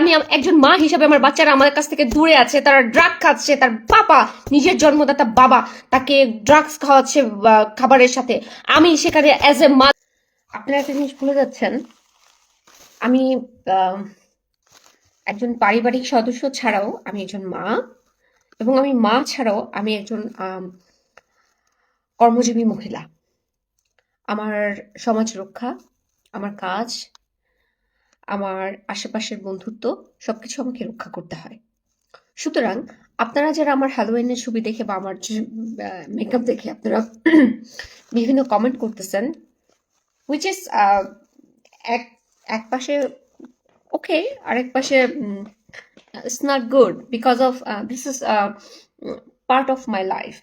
আমি একজন মা হিসাবে আমার বাচ্চারা আমাদের কাছ থেকে দূরে আছে, তারা ড্রাগ খাচ্ছে, তার বাবা, নিজের জন্মদাতা বাবা, তাকে ড্রাগস খাওয়াচ্ছে খাবারের সাথে। আমি সেখানে অ্যাজ এ মা আপনারা একটা জিনিস ভুলে যাচ্ছেন। আমি একজন পারিবারিক সদস্য ছাড়াও আমি একজন মা, এবং আমি মা ছাড়াও আমি একজন কর্মজীবী মহিলা। আমার সমাজ রক্ষা, আমার কাজ আমার আশেপাশের বন্ধুত্ব সবকিছু আমাকে রক্ষা করতে হয়। সুতরাং আপনারা যারা আমার হ্যালোইনের ছবি দেখে বা আমার মেকআপ দেখে আপনারা বিভিন্ন কমেন্ট করতেছেন উইচ ইজ এক এক পাশে ওকে আরেক পাশে it's not good because of this is part of my life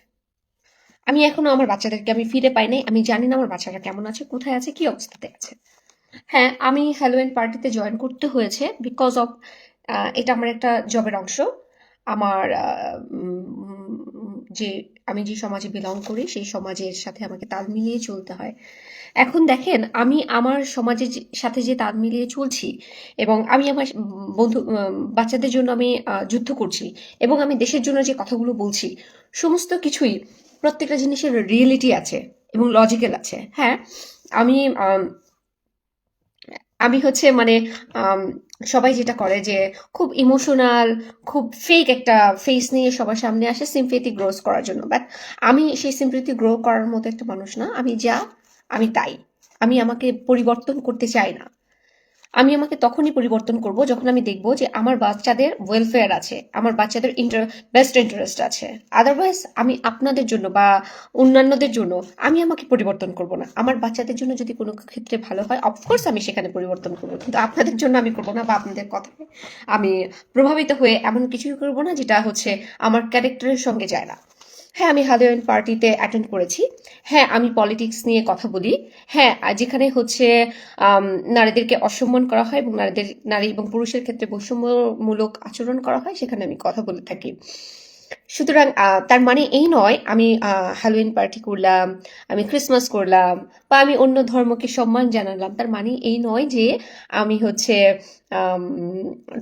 আমি এখনও আমার বাচ্চাদেরকে আমি ফিরে পাই নাই, আমি জানি না আমার বাচ্চারা কেমন আছে, কোথায় আছে, কি অবস্থাতে আছে। হ্যাঁ আমি হ্যালোইন পার্টিতে জয়েন করতে হয়েছে বিকজ অফ এটা আমার একটা জবের অংশ। আমার যে, আমি যে সমাজে বিলং করি, সেই সমাজের সাথে আমাকে তাল মিলিয়ে চলতে হয়। এখন দেখেন, আমি আমার সমাজের সাথে যে তাল মিলিয়ে চলছি এবং আমি আমার বন্ধু বাচ্চাদের জন্য আমি যুদ্ধ করছি এবং আমি দেশের জন্য যে কথাগুলো বলছি, সমস্ত কিছুই প্রত্যেকটা জিনিসের রিয়েলিটি আছে এবং লজিক্যাল আছে। হ্যাঁ আমি আম, হচ্ছে মানে সবাই যেটা করে যে খুব ইমোশনাল খুব ফেক একটা ফেস নিয়ে সবার সামনে আসে সিম্পেথি গ্রোস করার জন্য। বাট আমি সেই সিম্পেথি গ্রো করার মতো একটা মানুষ না। আমি যা আমি তাই। আমি আমাকে পরিবর্তন করতে চাই না। আমি আমাকে তখনই পরিবর্তন করব যখন আমি দেখব যে আমার বাচ্চাদের ওয়েলফেয়ার আছে, আমার বাচ্চাদের ইন্টার বেস্ট ইন্টারেস্ট আছে। আদারওয়াইজ আমি আপনাদের জন্য বা অন্যান্যদের জন্য আমি আমাকে পরিবর্তন করব না। আমার বাচ্চাদের জন্য যদি কোনো ক্ষেত্রে ভালো হয় অফকোর্স আমি সেখানে পরিবর্তন করব। কিন্তু আপনাদের জন্য আমি করব না বা আপনাদের কথায় আমি প্রভাবিত হয়ে এমন কিছুই করব না যেটা হচ্ছে আমার ক্যারেক্টারের সঙ্গে যায় না। হ্যাঁ আমি হালোয়েন পার্টিতে অ্যাটেন্ড করেছি। হ্যাঁ আমি পলিটিক্স নিয়ে কথা বলি। হ্যাঁ যেখানে হচ্ছে নারীদেরকে অসম্মান করা হয় এবং নারীদের, নারী এবং পুরুষের ক্ষেত্রে বৈষম্যমূলক আচরণ করা হয়, সেখানে আমি কথা বলে থাকি। সুতরাং তার মানে এই নয়, আমি হ্যালোইন পার্টি করলাম, আমি ক্রিসমাস করলাম, বা আমি অন্য ধর্মকে সম্মান জানালাম, তার মানে এই নয় যে আমি হচ্ছে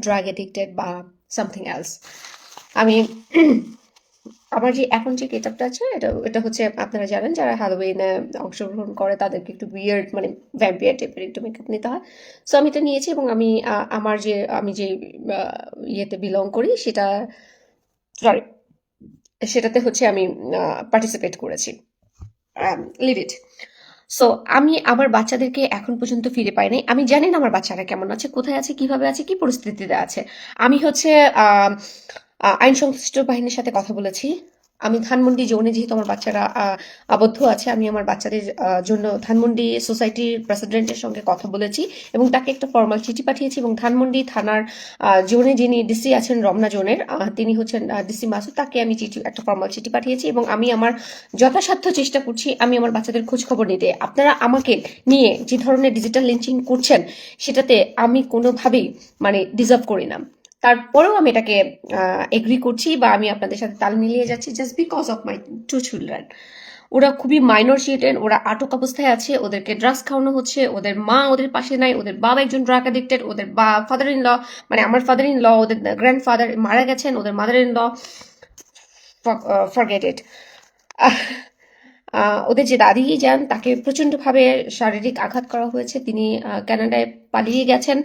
ড্রাগ এডিক্টেড বা সামথিং এলস আমি আমার যে এখন যে গেটআপটা আছে, এটা এটা হচ্ছে আপনারা জানেন যারা হ্যালোউইনে অংশগ্রহণ করে, তাদেরকে একটু বিয়ার্ড মানে ভ্যাম্পিয়ার টাইপের একটু মেকআপ নিতে হয়। সো আমি এটা নিয়েছি এবং আমি আমার যে, আমি যে ইয়েতে বিলং করি, সেটা সরি সেটাতে হচ্ছে আমি পার্টিসিপেট করেছি। লিভ ইট সো আমি আমার বাচ্চাদেরকে এখন পর্যন্ত ফিরে পাই নাই। আমি জানি না আমার বাচ্চারা কেমন আছে, কোথায় আছে, কীভাবে আছে, কি পরিস্থিতিতে আছে। আমি হচ্ছে আইন সংশ্লিষ্ট বাহিনীর সাথে কথা বলেছি। আমি ধানমন্ডি জোনে যেহেতু আমার বাচ্চারা আবদ্ধ আছে, আমি আমার বাচ্চাদের জন্য ধানমন্ডি সোসাইটির প্রেসিডেন্টের সঙ্গে কথা বলেছি এবং তাকে একটা ফর্মাল চিঠি পাঠিয়েছি এবং ধানমন্ডি থানার জোনে যিনি ডিসি আছেন রমনা জোনের তিনি হচ্ছেন ডিসি মাসুদ, তাকে আমি চিঠি, একটা ফর্মাল চিঠি পাঠিয়েছি এবং আমি আমার যথাসাধ্য চেষ্টা করছি, আমি আমার বাচ্চাদের খোঁজ খবর নিতে। আপনারা আমাকে নিয়ে যে ধরনের ডিজিটাল লিঞ্চিং করছেন, সেটাতে আমি কোনোভাবেই মানে ডিজার্ভ করি না। তারপরেও আমি এটাকে এগ্রি করছি বা আমি আপনাদের সাথে তাল মিলিয়ে যাচ্ছি just because of my two children ওরা খুবই মাইনর চিলড্রেন ওরা আটক অবস্থায় আছে, ওদেরকে ড্রাগস খাওয়ানো হচ্ছে, ওদের মা ওদের পাশে নাই, ওদের বাবা একজন ড্রাগ অ্যাডিক্টেড ওদের বা ফাদার ইন ল মানে আমার ফাদার ইন ল ওদের গ্র্যান্ড ফাদার মারা গেছেন, ওদের mother in law forget it ওদের যে দাদি যান, তাকে প্রচণ্ডভাবে শারীরিক আঘাত করা হয়েছে, তিনি কানাডায় পালিয়ে গেছেন।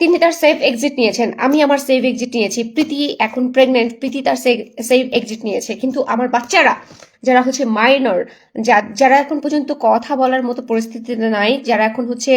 তিনি তার সেফ এক্সিট নিয়েছেন। আমি আমার সেফ এক্সিট নিয়েছি। প্রীতি এখন প্রেগনেন্ট প্রীতি তার সেফ এক্সিট নিয়েছে। কিন্তু আমার বাচ্চারা, যারা হচ্ছে মাইনর যারা এখন পর্যন্ত কথা বলার মতো পরিস্থিতিতে নাই, যারা এখন হচ্ছে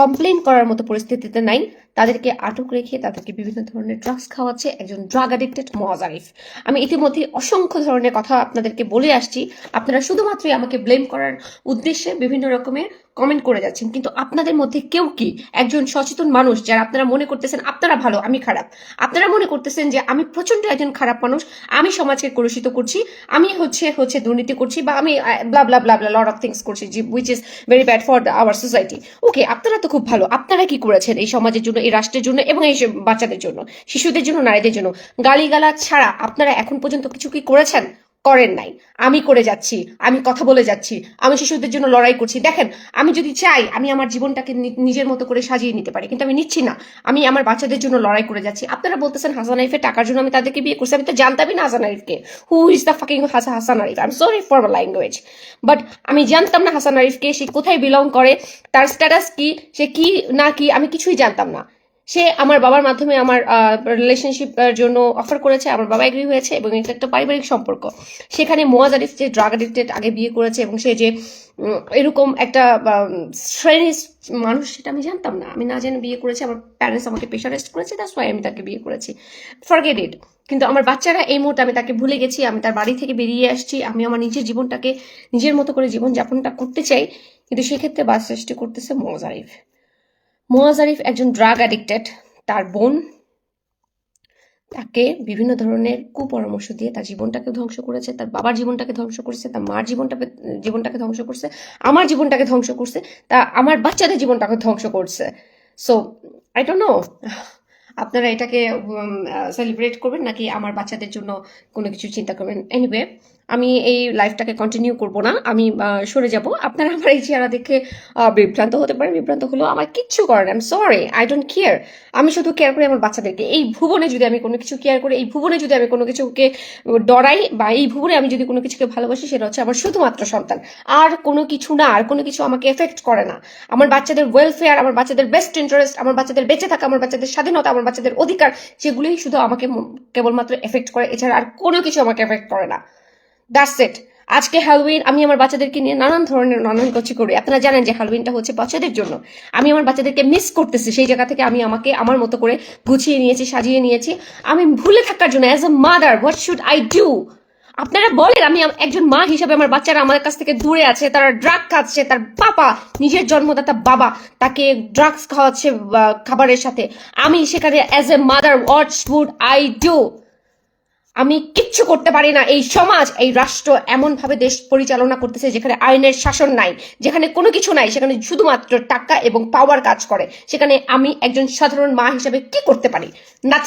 কমপ্লেন করার মতো পরিস্থিতিতে নাই তাদেরকে আটক রেখে তাদেরকে বিভিন্ন ধরনের ড্রাগস খাওয়াচ্ছে একজন ড্রাগ অ্যাডিক্টেড মোয়াজ আরিফ আমি ইতিমধ্যে অসংখ্য ধরনের কথা আপনাদেরকে বলে আসছি। আপনারা শুধুমাত্রই আমাকে ব্লেম করার উদ্দেশ্যে বিভিন্ন রকমের কমেন্ট করে যাচ্ছেন। কিন্তু আপনাদের মধ্যে কেউ কি একজন সচেতন মানুষ যারা আপনারা মনে করতেছেন আপনারা ভালো, আমি খারাপ? আপনারা মনে করতেছেন যে আমি প্রচণ্ড একজন খারাপ মানুষ, আমি সমাজকে কলুষিত করছি, আমি হচ্ছে হচ্ছে দুর্নীতি করছি বা আমি blah blah blah lot of things করছি which is very bad for our society okay আপনারা তো খুব ভালো, আপনারা কি করেছেন এই সমাজের জন্য? এই রাষ্ট্রের জন্য এবং এই বাচ্চাদের জন্য, শিশুদের জন্য, নারীদের জন্য। গালিগালাজ ছাড়া আপনারা এখন পর্যন্ত কিছু কি করেছেন? করেন নাই। আমি করে যাচ্ছি, আমি কথা বলে যাচ্ছি, আমি শিশুদের জন্য লড়াই করছি। দেখেন, আমি যদি চাই, আমি আমার জীবনটাকে নিজের মতো করে সাজিয়ে নিতে পারি, কিন্তু আমি নিচ্ছি না। আমি আমার বাচ্চাদের জন্য লড়াই করে যাচ্ছি। আপনারা বলতেছেন হাসান আরিফের টাকার জন্য আমি তাদেরকে বিয়ে করছি, আমি তো জানতামই না হাসান আরিফকে। হু ইজ দ্য ফাকিং হাসা, Hasan Arif? I am sorry for language but আমি জানতাম না হাসান আরিফকে, সে কোথায় বিলং করে, তার স্ট্যাটাস কি, সে কি না কি, আমি কিছুই জানতাম না। সে আমার বাবার মাধ্যমে আমার রিলেশনশিপ জন্য অফার করেছে, আমার বাবা এগ্রি হয়েছে এবং এটা একটা পারিবারিক সম্পর্ক। সেখানে মোয়াজ যে ড্রাগ অ্যাডিক্টেড আগে বিয়ে করেছে এবং সে যে এরকম একটা শ্রেণি মানুষ সেটা আমি জানতাম না। আমি না জেনে বিয়ে করেছি, আমার প্যারেন্টস আমাকে প্রেশারাইজ করেছে দ্যাটস ওয়াই আমি তাকে বিয়ে করেছি। ফরগেট ইট কিন্তু আমার বাচ্চারা এই মুহূর্তে আমি তাকে ভুলে গেছি, আমি তার বাড়ি থেকে বেরিয়ে আসছি, আমি আমার নিজের জীবনটাকে, নিজের মতো করে জীবনযাপনটা করতে চাই, কিন্তু সেক্ষেত্রে বাস সৃষ্টি করতেছে মোয়াজ আরিফ। মোয়াজ আরিফ একজন ড্রাগ অ্যাডিক্টেড তার বোন তাকে বিভিন্ন ধরনের কুপরামর্শ দিয়ে তার জীবনটাকে ধ্বংস করেছে, তার বাবার জীবনটাকে ধ্বংস করছে, তার মার জীবনটাকে জীবনটাকে ধ্বংস করছে, আমার জীবনটাকে ধ্বংস করছে, তা আমার বাচ্চাদের জীবনটাকে ধ্বংস করছে। সো আই ডোন্ট নো আপনারা এটাকে সেলিব্রেট করবেন নাকি আমার বাচ্চাদের জন্য কোনো কিছু চিন্তা করবেন? এনিওয়ে আমি এই লাইফটাকে কন্টিনিউ করব না, আমি সরে যাব। আপনারা আমার এই চেহারা দেখে বিভ্রান্ত হতে পারে বিভ্রান্ত হলেও আমার কিচ্ছু করার I am sorry I don't care আমি শুধু কেয়ার করি আমার বাচ্চাদেরকে। এই ভুবনে যদি আমি কোনো কিছু কেয়ার করি, এই ভুবনে যদি আমি কোনো কিছুকে ডরাই বা এই ভুবনে আমি যদি কোনো কিছুকে ভালোবাসি, সেটা হচ্ছে আমার শুধুমাত্র সন্তান। আর কোনো কিছু না, আর কোনো কিছু আমাকে এফেক্ট করে না। আমার বাচ্চাদের ওয়েলফেয়ার আমার বাচ্চাদের বেস্ট ইন্টারেস্ট আমার বাচ্চাদের বেঁচে থাকা, আমার বাচ্চাদের স্বাধীনতা, আমার বাচ্চাদের অধিকার, সেগুলোই শুধু আমাকে কেবলমাত্র এফেক্ট করে। এছাড়া আর কোনো কিছু আমাকে এফেক্ট করে না। দ্যাটস ইট আজকে হ্যালোউইন আমি আমার বাচ্চাদেরকে নিয়ে নানান ধরনের নানান কিছু করি। আপনারা জানেন যে হ্যালোউইনটা হচ্ছে বাচ্চাদের জন্য। আমি আমার বাচ্চাদেরকে মিস করতেছি। সেই জায়গা থেকে আমি আমাকে আমার মতো করে গুছিয়ে নিয়েছি, সাজিয়ে নিয়েছি। আমি ভুলে থাকার জন্য as a mother what should I do আপনারা বলেন, আমি একজন মা হিসাবে আমার বাচ্চারা আমার কাছ থেকে দূরে আছে, তারা ড্রাগ খাচ্ছে, তার বাবা, নিজের জন্মদাতা বাবা, তাকে ড্রাগস খাওয়াচ্ছে খাবারের সাথে। আমি সেখানে as a mother what should I do আমি কিচ্ছু করতে পারি না। এই সমাজ, এই রাষ্ট্র এমন ভাবে দেশ পরিচালনা করতেছে যেখানে আইনের শাসন নাই, যেখানে কোনো কিছু নাই, সেখানে শুধুমাত্র টাকা এবং পাওয়ার কাজ করে। সেখানে আমি একজন সাধারণ মা হিসেবে কি করতে পারি? না